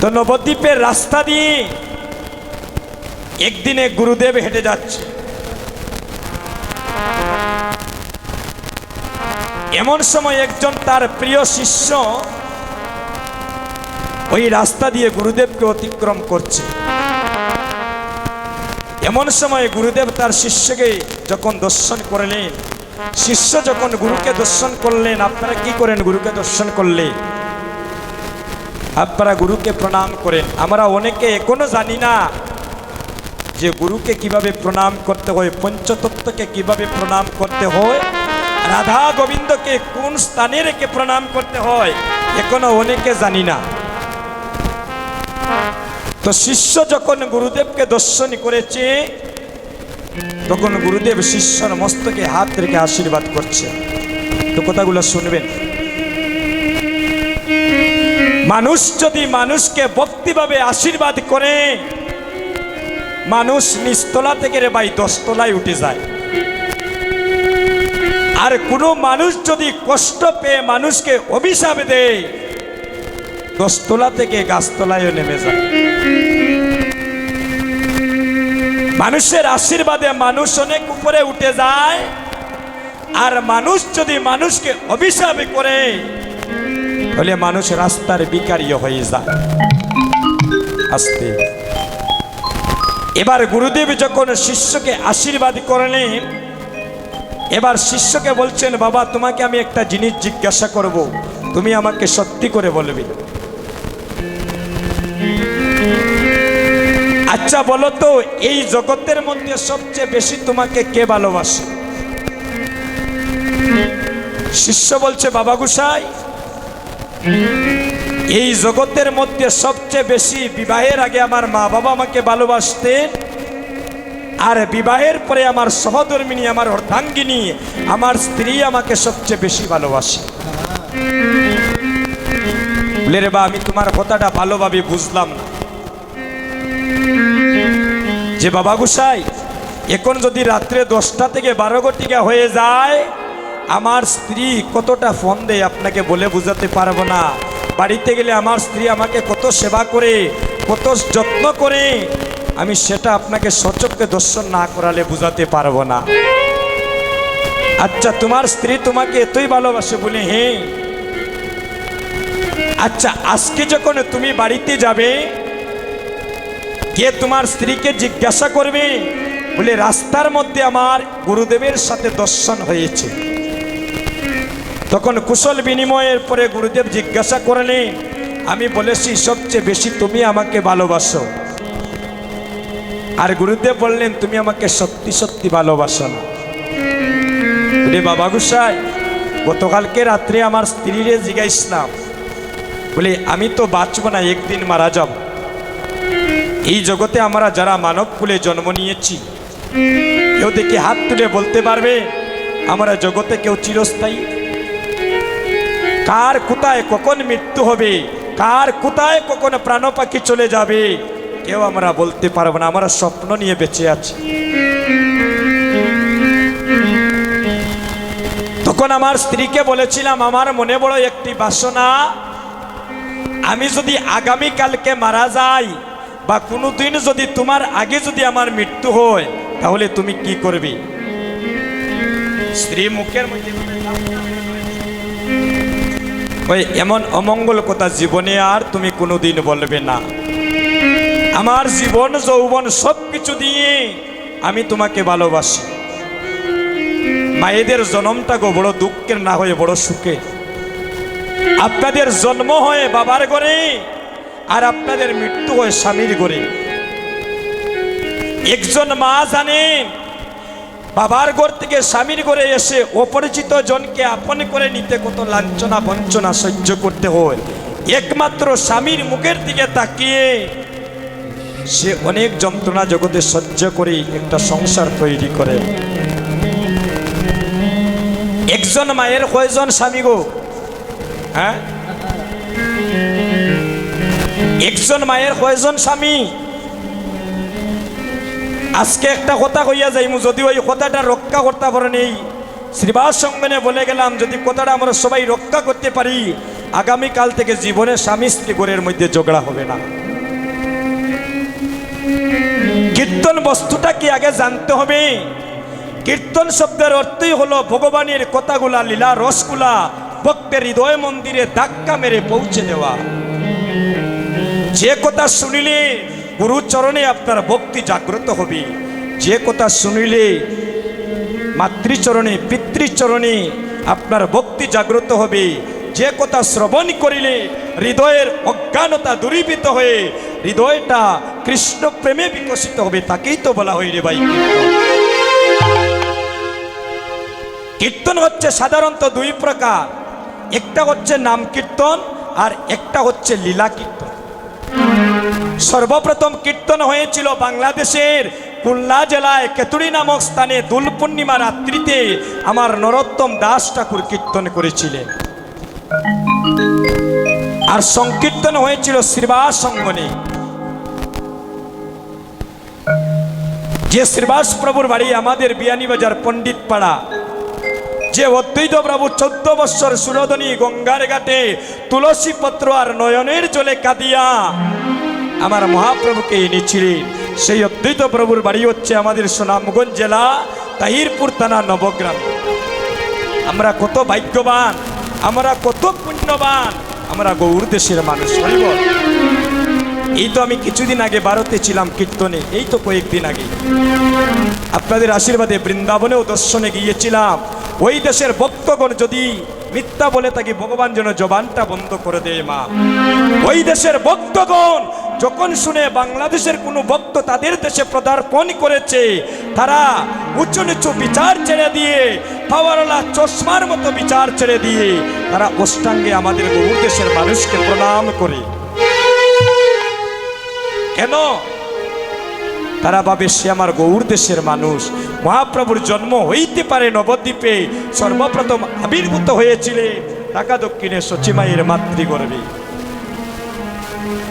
তো নবদ্বীপের রাস্তা দিয়ে। একদিনে গুরুদেব হেঁটে যাচ্ছে। এমন সময় একজন তার প্রিয় শিষ্য ওই রাস্তা দিয়ে গুরুদেবকে অতিক্রম করছে। এমন সময় গুরুদেব তার শিষ্যকে যখন দর্শন করলেন, শিষ্য যখন গুরুকে দর্শন করলেন, আপনারা কি করেন গুরুকে দর্শন করলে? আপনারা গুরুকে প্রণাম করেন। আমরা অনেকে এখনও জানি না যে গুরুকে কীভাবে প্রণাম করতে হয়, পঞ্চতত্ত্বকে কীভাবে প্রণাম করতে হয়, রাধা গোবিন্দকে কোন স্থানে রেখে প্রণাম করতে হয়, এখনও অনেকে জানি না। তো শিষ্য যখন গুরুদেবকে দর্শন করেছে, তখন গুরুদেব শিষ্যর মস্তকে হাত রেখে আশীর্বাদ করছে। তো কথাগুলো শুনবেন। মানুষ যদি মানুষকে ভক্তিভাবে আশীর্বাদ করে, মানুষ নিচতলা থেকে রে ভাই দশতলায় উঠে যায়। আর কোনো মানুষ যদি কষ্ট পেয়ে মানুষকে অভিশাপ দেয় দশতলা থেকে গাছতলায়ও নেমে যায়। মানুষের আশীর্বাদে মানুষ অনেক উপরে উঠে যায়, আর মানুষ যদি মানুষকে অভিশাপ করে তাহলে মানুষ রাস্তার বিকারীয় হয়ে যায়। আস্তে। এবার গুরুদেব যখন শিষ্যকে আশীর্বাদ করলেন, এবার শিষ্যকে বলছেন, বাবা, তোমাকে আমি একটা জিনিস জিজ্ঞাসা করব। তুমি আমাকে সত্যি করে বলবে। আচ্ছা বলো তো, এই জগতের মধ্যে সবচেয়ে বেশি তোমাকে কে ভালোবাসে? শিষ্য বলছে, বাবা গুসাই এই জগতের মধ্যে সবচেয়ে বেশি বিবাহের আগে আমার মা বাবা আমাকে ভালোবাসতেন। আর বিবাহের পরে আমার সহধর্মিনী, আমার অর্ধাঙ্গিনী, আমার স্ত্রী আমাকে সবচেয়ে বেশি ভালোবাসে। বলে বা, আমি তোমার কথাটা ভালোভাবে বুঝলাম না। যে বাবা গুসাই এখন যদি রাত্রে দশটা থেকে বারো ঘটিকা হয়ে যায় আমার স্ত্রী কতটা ফোন দেয় আপনাকে বলে বোঝাতে পারব না। বাড়িতে গেলে আমার স্ত্রী আমাকে কত সেবা করে, কত যত্ন করে, আমি সেটা আপনাকে সচককে দর্শন না করালে বোঝাতে পারব না। আচ্ছা তোমার স্ত্রী তোমাকে এতই ভালোবাসে বলে হ্যাঁ আচ্ছা আজকে যখন তুমি বাড়িতে যাবে কে তোমার স্ত্রীকে জিজ্ঞাসা করবে, বলে রাস্তার মধ্যে আমার গুরুদেবের সাথে দর্শন হয়েছে। তখন কুশল বিনিময়ের পরে গুরুদেব জিজ্ঞাসা করলেন, আমি বলেছি, সবচেয়ে বেশি তুমি আমাকে ভালোবাসো। আর গুরুদেব বললেন, তুমি আমাকে সত্যি সত্যি ভালোবাসো না। বাবা গুসাই, গতকালকে রাত্রে আমার স্ত্রীরে জিজ্ঞাসলাম, বলে, আমি তো বাঁচব না, একদিন মারা যাব। এই জগতে আমরা যারা মানব কুলে জন্ম নিয়েছি, কেউ দেখি হাত তুলে বলতে পারবে, আমরা জগতে কেউ চিরস্থায়ী কার কোথায় কখন মৃত্যু হবে? কার কোথায় কখন প্রাণ পাখি চলে যাবে? কেউ আমরা বলতে পারব না, আমরা স্বপ্ন নিয়ে বেঁচে আছি। তখন আমার স্ত্রীকে বলেছিলাম, আমার মনে বড় একটি বাসনা, আমি যদি আগামী কালকে মারা যাই বা কোনো দিন যদি তোমার আগে যদি আমার মৃত্যু হয়, তাহলে তুমি কি করবে? স্ত্রী মুখের মধ্যে ওই এমন অমঙ্গল কথা জীবনে আর তুমি কোনোদিন বলবে না। আমার জীবন, যৌবন সব কিছু দিয়ে আমি তোমাকে ভালোবাসি। মায়েদের জন্মটা গো বড় দুঃখের, না হয়ে বড় সুখে। আপনাদের জন্ম হয় বাবার ঘরে আর আপনাদের মৃত্যু হয় স্বামীর ঘরে। একজন মা জানে বাবার ঘর থেকে স্বামীর ঘরে এসে অপরিচিত জনকে আপন করে নিতে কত লাঞ্ছনা, বঞ্চনা সহ্য করতে হয়। একমাত্র স্বামীর মুখের দিকে তাকিয়ে সে অনেক যন্ত্রণা জগতে সহ্য করে একটা সংসার তৈরি করে। একজন মায়ের কয়জন স্বামী গো? হ্যাঁ? একজন মায়ের কয়জন স্বামী? আজকে একটা কথা কইয়া যাইমু যদি ওই কথাটা রক্ষা করতে পারেন এই শ্রীবাস সঙ্গনে বলে গেলাম, যদি কথাটা আমরা সবাই রক্ষা করতে পারি, আগামীকাল থেকে জীবনে স্বামী স্ত্রী গোরের মধ্যে ঝগড়া হবে না। কীর্তন বস্তুটা কি আগে জানতে হবে? কীর্তন শব্দের অর্থই হলো ভগবানের কথাগুলা, লীলা, রসগুলা, ভক্তের হৃদয় মন্দিরে ধাক্কা মেরে পৌঁছে দেওয়া। যে কথা শুনিলে গুরুচরণে আপনার ভক্তি জাগ্রত হবে। যে কথা শুনিলে মাতৃচরণে, পিতৃচরণে আপনার ভক্তি জাগ্রত হবে। যে কথা শ্রবণ করিলে হৃদয়ের অজ্ঞানতা দূরীভূত হয়ে হৃদয়টা কৃষ্ণ প্রেমে বিকশিত হবে, তাকেই তো বলা হয় রে ভাই। কীর্তন হচ্ছে সাধারণত দুই প্রকার। একটা হচ্ছে নাম কীর্তন আর একটা হচ্ছে লীলা কীর্তন। সর্বপ্রথম কীর্তন হয়েছিল বাংলাদেশের খুলনা জেলায় কেতুড়ি নামক স্থানে দোল পূর্ণিমা রাত্রিতে আমার নরোত্তম দাস ঠাকুর কীর্তন করেছিলেন। আর সংকীর্তন হয়েছিল শ্রীবাস সঙ্গনে যে শ্রীবাস প্রভুর বাড়ি আমাদের বিয়ানীবাজার পণ্ডিত পাড়া যে অদ্বৈত প্রভু চোদ্দ বৎসর সুরদনী গঙ্গার ঘাটে তুলসী পত্র আর নয়নের জলে কাঁদিয়া আমার মহাপ্রভুকে এনেছিলেন সেই অদ্বৈত প্রভুর বাড়ি হচ্ছে আমাদের সুনামগঞ্জ জেলা, তাহিরপুর থানা, নবগ্রাম। আমরা কত ভাগ্যবান, আমরা কত পুণ্যবান, আমরা গৌর দেশের মানুষ এই তো আমি কিছুদিন আগে ভারতে ছিলাম কীর্তনে, এই তো কয়েকদিন আগে। আপনাদের আশীর্বাদে বৃন্দাবনেও দর্শনে গিয়েছিলাম। ওই দেশের ভক্তগণ যদি মিথ্যা বলে থাকি ভগবান যেন জবানটা বন্ধ করে দেয় মা। ওই দেশের ভক্তগণ যখন শুনে বাংলাদেশের কোনো ভক্ত তাদের দেশে পদার্পণ করেছে, তারা উঁচু নিচু বিচার ছেড়ে দিয়ে, পাওয়ারওয়ালা চশমার মতো বিচার ছেড়ে দিয়ে, তারা অষ্টাঙ্গে আমাদের বহু দেশের মানুষকে প্রণাম করে। কেন? তারা ভাবে সে আমার গৌর দেশের মানুষ। মহাপ্রভুর জন্ম হইতে পারে নবদ্বীপে। সর্বপ্রথম আবির্ভূত হয়েছিলেন ঢাকা দক্ষিণে সচিমাইয়ের মাতৃগর্ভে।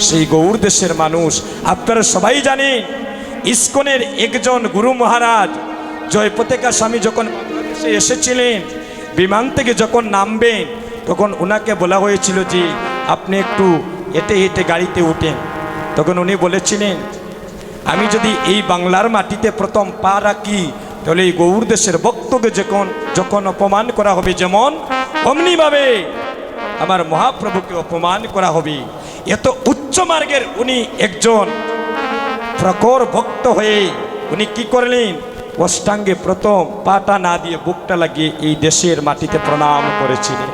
সেই গৌর দেশের মানুষ। আপনারা সবাই জানেন, ইস্কনের একজন গুরু মহারাজ জয় পতেকা স্বামী যখন বাংলাদেশে এসেছিলেন, বিমান থেকে যখন নামবেন, তখন ওনাকে বলা হয়েছিল যে, আপনি একটু হেঁটে হেঁটে গাড়িতে উঠেন। তখন উনি বলেছিলেন, আমি যদি এই বাংলার মাটিতে প্রথম পা রাখি, তাহলে এই গৌর দেশের ভক্তকে যখন যখন অপমান করা হবে যেমন, অমনিভাবে আমার মহাপ্রভুকে অপমান করা হবে। এত উচ্চ মার্গের উনি একজন প্রখর ভক্ত হয়ে উনি কি করলেন? অষ্টাঙ্গে প্রথম পাটা না দিয়ে বুকটা লাগিয়ে এই দেশের মাটিতে প্রণাম করেছিলেন।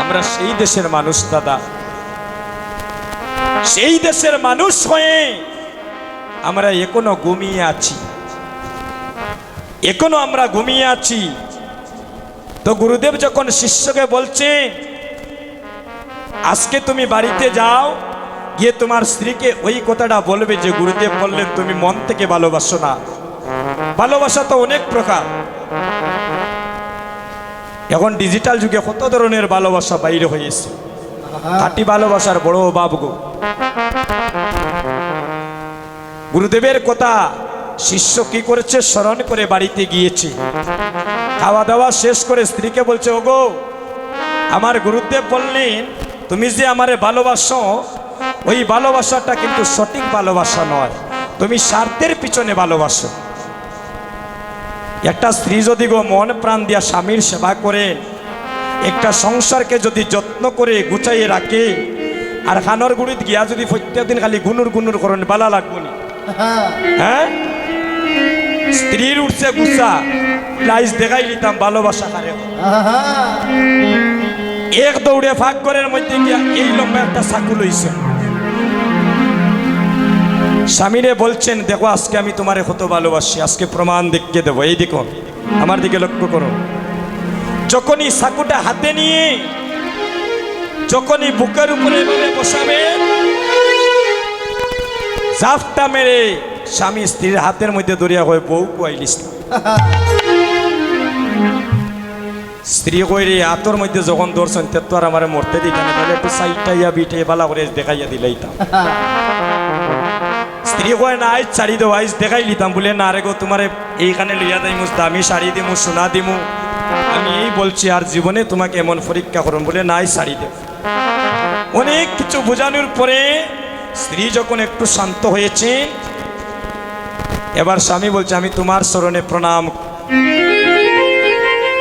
আমরা সেই দেশের মানুষ, দাদা। সেই দেশের মানুষ হয়ে আমরা এখনও ঘুমিয়ে আছি। এখনও আমরা ঘুমিয়ে আছি। তো গুরুদেব যখন শিষ্যকে বলছে আজকে তুমি বাড়িতে যাও, গিয়ে তোমার স্ত্রীকে ওই কথাটা বলবে যে, গুরুদেব বললেন তুমি মন থেকে ভালোবাসো না। ভালোবাসা তো অনেক প্রকার। এখন ডিজিটাল যুগে কত ধরনের ভালোবাসা বাইরে হয়েছে? খাঁটি ভালোবাসার বড় অভাব গো। গুরুদেবের কথা শিষ্য কি করেছে? স্মরণ করে বাড়িতে গিয়েছে। খাওয়া দাওয়া শেষ করে স্ত্রীকে বলছে, ওগো, আমার গুরুদেব বললেন তুমি যে আমারে ভালোবাসো, ওই ভালোবাসাটা কিন্তু সঠিক ভালোবাসা নয়। তুমি স্বার্থের পিছনে ভালোবাসো। একটা স্ত্রী যদি গো মন প্রাণ দিয়া স্বামীর সেবা করে, একটা সংসারকে যদি যত্ন করে গুছাইয়ে রাখে, আর খানর গুড়িত গিয়া যদি প্রত্যেক দিন খালি গুনুর গুনুর করেন বালা লাগবো নি? হ্যাঁ? স্ত্রীর উঠছে গুসা লাইস দেখাই নিতাম ভালোবাসা কারে। এক দৌড়ে ফাঁক ঘরের মধ্যে গিয়া এই লম্বা একটা সাকু লইছে। স্বামীরে বলছেন, দেখো, আজকে আমি তোমারে কত ভালোবাসি, আজকে প্রমাণ দেখিয়ে দেবো। এই দেখো, আমার দিকে লক্ষ্য করো। যখনই সাকুটা হাতে নিয়ে যখনই বুকের উপরে বসাবে, জাফটা মেরে স্বামী স্ত্রীর হাতের মধ্যে দরিয়া হয়ে বউ কুয়াইলিস স্ত্রী কইরে আতর মধ্যে যখন দর্শন তে তো আর আমার মরতে দিত না তাহলে একটু সাইটাইয়া বিটে বালা করে দেখাইয়া দিলাইতাম। স্ত্রী কয় না আইজ শাড়ি দেবো আইজ দেখাই লিতাম। বলে না রে গো তোমারে এইখানে লইয়া যাইমু দামি শাড়ি দিমু সোনা দিমু। আমি এই বলছি আর জীবনে তোমাকে এমন পরীক্ষা করুন। বলে নাই সারি দেব অনেক কিছু বোঝানোর পরে স্ত্রী যখন একটু শান্ত হয়েছে এবার স্বামী বলছে আমি তোমার স্মরণে প্রণাম।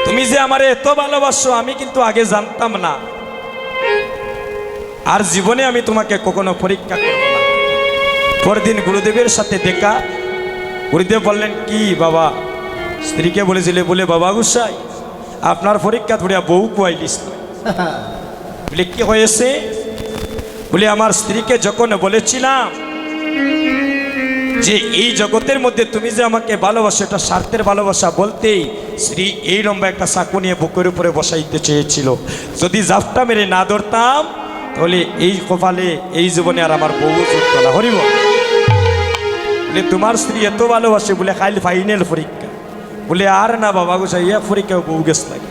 তুমি যে আমারে এত ভালোবাসো, আমি কিন্তু আগে জানতাম না। আর জীবনে আমি তোমাকে কখনো পরীক্ষা করব না। পরদিন গুরুদেবের সাথে দেখা, গুরুদেব বললেন, কি বাবা? স্ত্রীকে বলেছিলে, বলে বাবা গুসাই, আপনার পরীক্ষা ধরিয়া বউ কুয়াইলিস বলে, কি হয়েছে? বলে, আমার স্ত্রীকে যখন বলেছিলাম যে এই জগতের মধ্যে তুমি যে আমাকে ভালোবাসো, এটা স্বার্থের ভালোবাসা বলতেই শ্রী এই লম্বা একটা চাকু নিয়ে বুকের উপরে বসাইতে চেয়েছিল। যদি জাফটা মেরে না ধরতাম, তাহলে এই কপালে, এই জীবনে আর আমার বউ জুটতো না। হরিব। বলে, তোমার স্ত্রী এত ভালোবাসে, বলে খাইল ফাইনাল পরীক্ষা। বলে, আর না বাবা গো ইয়া পরীক্ষা বউ গেছ লাগে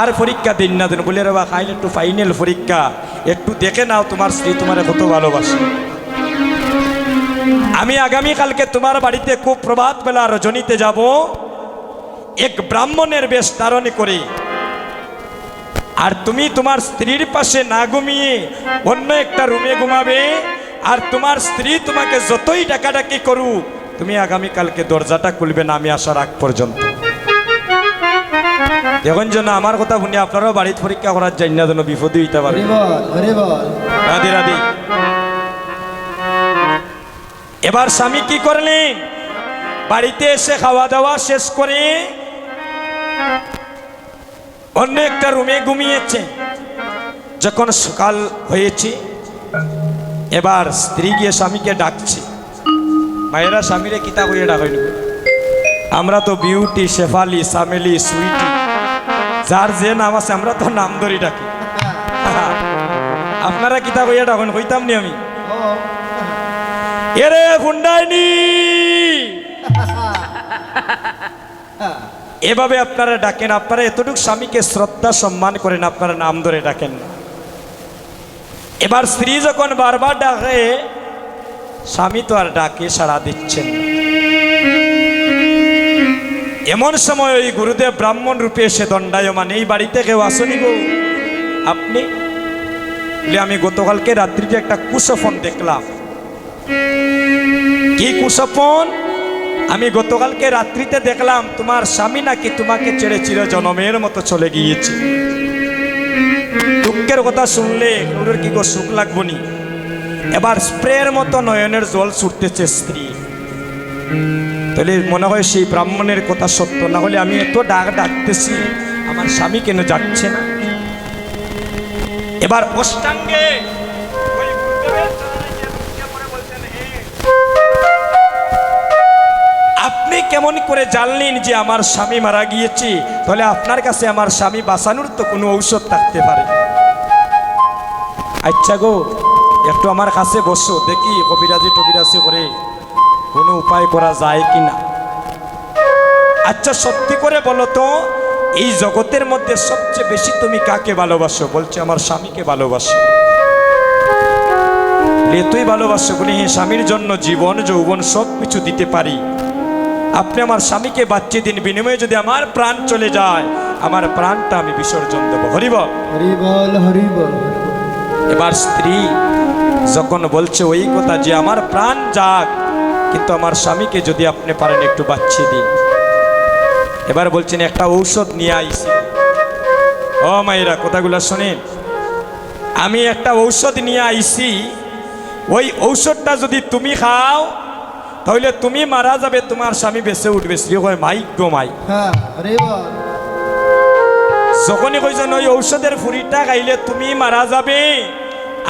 আর পরীক্ষা দিন না দিন। বলে রে বা খাইল একটু ফাইনাল পরীক্ষা। একটু দেখে নাও তোমার স্ত্রী তোমার কত ভালোবাসে। আমি আগামী কালকে তোমার বাড়িতে খুব প্রভাত বেলা রজনীতে যাব। এক ব্রাহ্মণের বেশ ধারণ করে। আর তুমি তোমার স্ত্রীর পাশে না ঘুমিয়ে অন্য একটা রুমে ঘুমাবে। আর তোমার স্ত্রী তোমাকে যতই ডাকাডাকি করুক তুমি আগামী কালকে দরজাটা খুলবে না আমি আসার আগ পর্যন্ত। দেখুন যেন আমার কথা শুনে আপনারাও বাড়িতে পরীক্ষা করার জন্য যেন বিপদে হইতে পারে রাধে রাধে। এবার স্বামী কি করলেন? বাড়িতে এসে খাওয়া দাওয়া শেষ করে অন্য একটা রুমে ঘুমিয়েছে। যখন সকাল হয়েছে, এবার স্ত্রী গিয়ে স্বামীকে ডাকছে। মায়েরা, স্বামীরে কিতাব হয়ে ডাকাইল। আমরা তো বিউটি, শেফালি, সামেলি, সুইটি, যার যে নাম আছে, আমরা তো নাম ধরি ডাকি। আপনারা কিতাব হইয়া ডাকুন, হইতাম নি আমি? এরে হুন্ডাইনি। এভাবে আপনারা ডাকেন আপনারা এতটুকু স্বামীকে শ্রদ্ধা সম্মান করেন আপনারা নাম ধরে ডাকেন। এবার স্ত্রী যখন বারবার ডাকে স্বামী তো আর ডাকে সাড়া দিচ্ছেন। এমন সময় ওই গুরুদেব ব্রাহ্মণ রূপে এসে দণ্ডায়মান এই বাড়িতে কেউ আসনি গো? আপনি? আমি গতকালকে রাত্রিতে একটা কুসফন দেখলাম। কি কুসপন? আমি গতকালকে রাত্রিতে দেখলাম তোমার স্বামী নাকি তোমাকে ছেড়ে চির জনমের মতো চলে গিয়েছে। দুঃখের কথা শুনলে ওর কি গো সুখ লাগবনি? এবার স্প্রের মতো নয়নের জল ছুটতেছে স্ত্রী। তাহলে মনে হয় সেই ব্রাহ্মণের কথা সত্য, না হলে আমি এত ডাক ডাকতেছি, আমার স্বামী কেন যাচ্ছে না? এবার অষ্টাঙ্গে কেমন করে জানলেন যে আমার স্বামী মারা গিয়েছে? তাহলে আপনার কাছে আমার স্বামী বাঁচানোর তো কোনো ঔষধ থাকতে পারে। আচ্ছা গো, একটু আমার কাছে বসো, দেখি কবিরাজি টবিরাজি করে কোনো উপায় করা যায় কি না। আচ্ছা সত্যি করে বলো তো, এই জগতের মধ্যে সবচেয়ে বেশি তুমি কাকে ভালোবাসো? বলছে, আমার স্বামীকে ভালোবাসো। তুই ভালোবাসো বলে হ্যাঁ স্বামীর জন্য জীবন, যৌবন সব কিছু দিতে পারি। আপনি আমার স্বামীকে বাঁচিয়ে দিন বিনিময়ে যদি আমার প্রাণ চলে যায় আমার প্রাণটা আমি বিসর্জন দেবো। হরিব হরি বল। এবার স্ত্রী যখন বলছে ওই কথা যে আমার প্রাণ যাক কিন্তু আমার স্বামীকে যদি আপনি পারেন একটু বাঁচিয়ে দিন। এবার বলছেন একটা ঔষধ নিয়ে আইছি। ও মায়েরা কথাগুলো শোনেন। আমি একটা ঔষধ নিয়ে আইছি ওই ঔষধটা যদি তুমি খাও তাহলে তুমি মারা যাবে তোমার স্বামী বেঁচে উঠবে। স্ত্রী কয় মাই গো মাই। হ্যাঁ যখনই কইছেন ওই ঔষধের ফুরিটা খাইলে তুমি মারা যাবে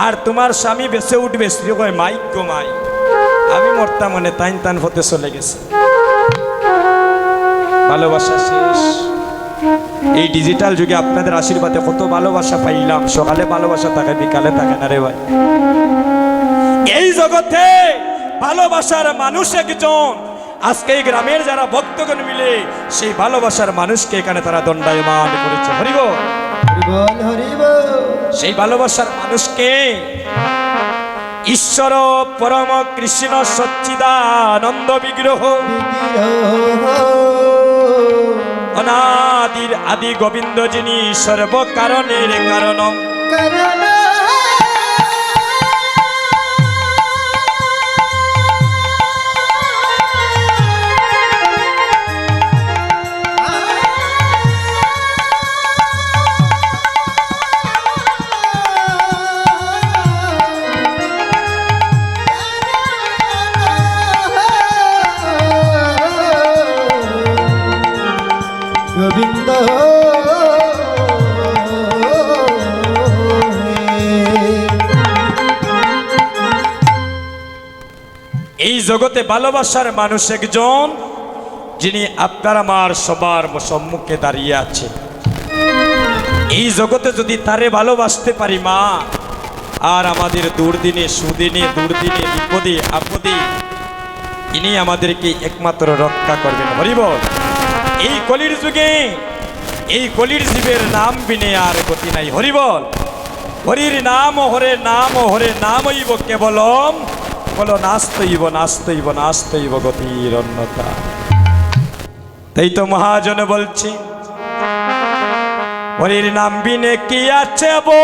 আর তোমার স্বামী বেঁচে উঠবে। স্ত্রী কয় মাই গো মাই। আমি মরতাম মানে তাইন তান হতে চলে গেছে। ভালোবাসা শেষ। এই ডিজিটাল যুগে আপনাদের আশীর্বাদে কত ভালোবাসা পাইলাম। সকালে ভালোবাসা থাকে বিকালে থাকে না রে ভাই? এই জগতে ভালোবাসার মানুষ একজন। আজকে এই গ্রামের যারা ভক্তগণ মিলে সেই ভালোবাসার মানুষকে এখানে তারা দণ্ডায়মান করেছে। হরিব সেই ভালোবাসার মানুষকে ঈশ্বর পরম কৃষ্ণ সচ্চিদানন্দ বিগ্রহ অনাদির আদি গোবিন্দ যিনি সর্ব কারণের কারণ জগতে ভালোবাসার মানুষ একজন যিনি আপনার আমার সবার সম্মুখে দাঁড়িয়ে আছে। এই জগতে যদি তারে ভালোবাসতে পারি মা, আর আমাদের দুর্দিনে, সুদিনে, দুর্দিনে, বিপদে, আপদে, ইনি আমাদেরকে একমাত্র রক্ষা করবেন। হরিবল এই কলির যুগে, এই কলির জীবের নাম বিনে আর গতি নাই। হরিবল হরির নাম হরে নাম হরে নামইব কেবলম বল নাস্তইব নাস্তইব নাস্তইব গতির অন্যতা তাই তো মহাজন বলছি হরির নাম বিনে কি আছে বো